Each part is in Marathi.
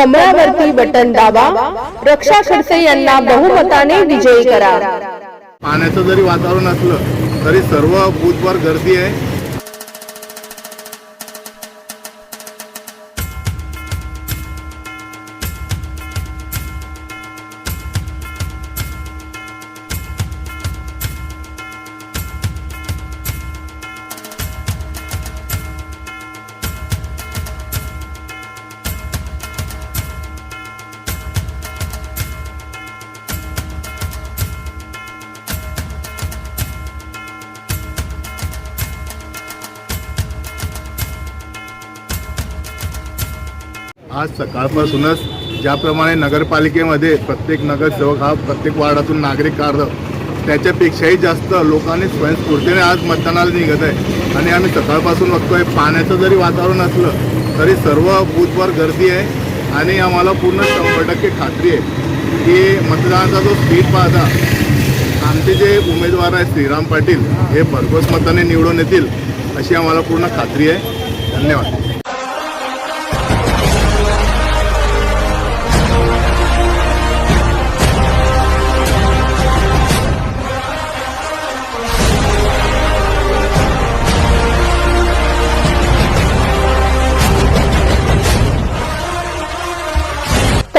कमळावरती बटन दाबा. रक्षा खडसे यांना बहुमताने विजयी करा. पाण्याचं जरी वातावरण असलं तरी सर्व बूथवर गर्दी आहे. आज सकाळपासूनच ज्याप्रमाणे नगरपालिकेमध्ये प्रत्येक नगरसेवक हा प्रत्येक वार्डातून नागरिक काढतो त्याच्यापेक्षाही जास्त लोकांनी स्वयंस्फूर्तीने आज मतदानाला निघत आहे. आणि आम्ही सकाळपासून बघतोय पाण्याचं जरी वातावरण असलं तरी सर्व बूथवर गर्दी आहे आणि आम्हाला पूर्ण शंभर टक्के खात्री आहे की मतदानाचा जो स्पीड पाहता आमचे जे उमेदवार आहेत श्रीराम पाटील हे भरघोस मताने निवडून येतील अशी आम्हाला पूर्ण खात्री आहे. धन्यवाद.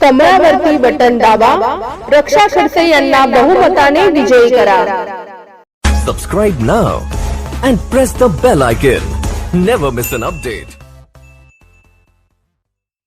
कमळावरती बटन दाबा रक्षा खडसे यांना बहुमताने विजयी करा Subscribe now and press the bell icon. Never miss an update.